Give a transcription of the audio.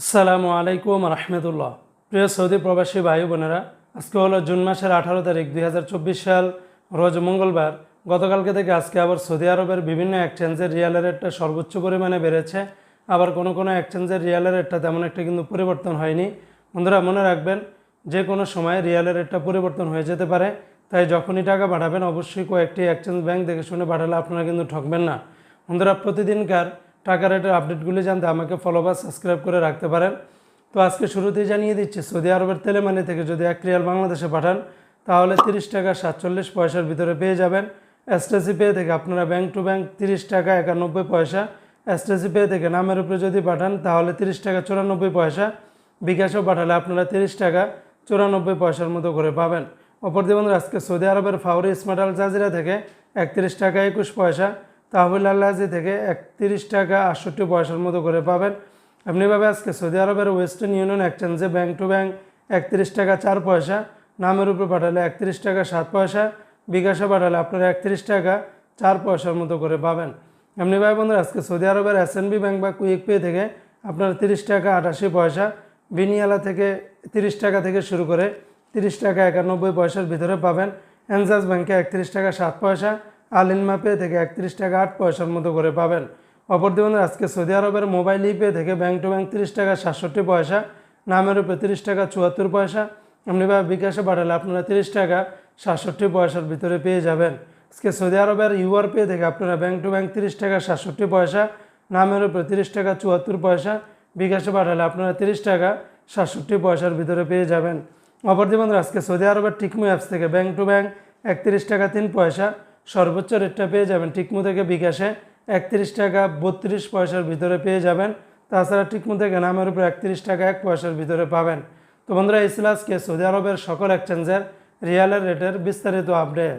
আসসালামু আলাইকুম রহমতুল্লাহ। প্রিয় সৌদি প্রবাসী ভাই বোনেরা, আজকে হলো জুন মাসের আঠারো তারিখ, দুই হাজার চব্বিশ সাল, রোজ মঙ্গলবার। গতকালকে থেকে আজকে আবার সৌদি আরবের বিভিন্ন এক্সচেঞ্জের রিয়ালের রেটটা সর্বোচ্চ পরিমাণে বেড়েছে। আবার কোনো কোনো এক্সচেঞ্জের রিয়ালের রেটটা তেমন একটা কিন্তু পরিবর্তন হয়নি। বন্ধুরা, মনে রাখবেন, যে কোনো সময় রিয়ালের রেটটা পরিবর্তন হয়ে যেতে পারে। তাই যখনই টাকা পাঠাবেন, অবশ্যই কয়েকটি এক্সচেঞ্জ ব্যাংক দেখে শুনে পাঠালে আপনারা কিন্তু ঠকবেন না। বন্ধুরা, প্রতিদিনকার টাকা রেটের আপডেটগুলি জানতে আমাকে ফলো বা সাবস্ক্রাইব করে রাখতে পারেন। তো আজকে শুরুতেই জানিয়ে দিচ্ছি, সৌদি আরবের তেলেমানি থেকে যদি এক রিয়াল বাংলাদেশে পাঠান, তাহলে তিরিশ টাকা সাতচল্লিশ পয়সার ভিতরে পেয়ে যাবেন। এসটিসি পে থেকে আপনারা ব্যাংক টু ব্যাংক তিরিশ টাকা একানব্বই পয়সা। এসটিসি পে থেকে নামের উপরে যদি পাঠান, তাহলে তিরিশ টাকা চুরানব্বই পয়সা। বিকাশেও পাঠালে আপনারা তিরিশ টাকা চুরানব্বই পয়সার মতো করে পাবেন। অপরদি বন্ধুরা, আজকে সৌদি আরবের ফাউরি স্মার্ট আল জাজিরা থেকে একত্রিশ টাকা একুশ পয়সা। তাহবিল আল্লাহাজি থেকে একত্রিশ টাকা আটষট্টি পয়সার মতো করে পাবেন। এমনিভাবে আজকে সৌদি আরবের ওয়েস্টার্ন ইউনিয়ন এক্সচেঞ্জে ব্যাংক টু ব্যাংক একত্রিশ টাকা চার পয়সা, নামের উপর পাঠালে একত্রিশ টাকা সাত পয়সা, বিকাশে পাঠালে আপনারা একত্রিশ টাকা চার পয়সার মতো করে পাবেন। এমনিভাবে বন্ধুরা, আজকে সৌদি আরবের এসএনবি ব্যাংক বা কুইক পে থেকে আপনারা তিরিশ টাকা আটাশি পয়সা, বিনিয়ালা থেকে তিরিশ টাকা থেকে শুরু করে তিরিশ টাকা একানব্বই পয়সার ভিতরে পাবেন। এনজাস ব্যাংকে একত্রিশ টাকা সাত পয়সা আলিনমা পে থেকে একত্রিশ টাকা আট পয়সার মতো করে পাবেন। অপরদি বন্ধুরা, আজকে সৌদি আরবের মোবাইল ই পে থেকে ব্যাংক টু ব্যাংক তিরিশ টাকা সাতষট্টি পয়সা, নামের উপরে তিরিশ টাকা চুয়াত্তর পয়সা, এমনিভাবে বিকাশে পাঠালে আপনারা তিরিশ টাকা সাতষট্টি পয়সার ভিতরে পেয়ে যাবেন। আজকে সৌদি আরবের ইউআর পে থেকে আপনারা ব্যাংক টু ব্যাংক তিরিশ টাকা সাতষট্টি পয়সা, নামের উপরে তিরিশ টাকা চুয়াত্তর পয়সা, বিকাশে পাঠালে আপনারা তিরিশ টাকা সাতষট্টি পয়সার ভিতরে পেয়ে যাবেন। অপরদি বন্ধুরা, আজকে সৌদি আরবের টিকমু অ্যাপস থেকে ব্যাংক টু ব্যাংক একত্রিশ টাকা তিন পয়সা সর্বোচ্চ রেটটা পেয়ে যাবেন টিকমু থেকে বিকাশে একত্রিশ টাকা বত্রিশ পয়সার ভিতরে পেয়ে যাবেন। তাছাড়া টিকমু থেকে নামের উপর একত্রিশ টাকা এক পয়সার ভিতরে পাবেন। তো বন্ধুরা, এই সৌদি আরবের সকল এক্সচেঞ্জের রিয়ালের রেটের বিস্তারিত আপডেট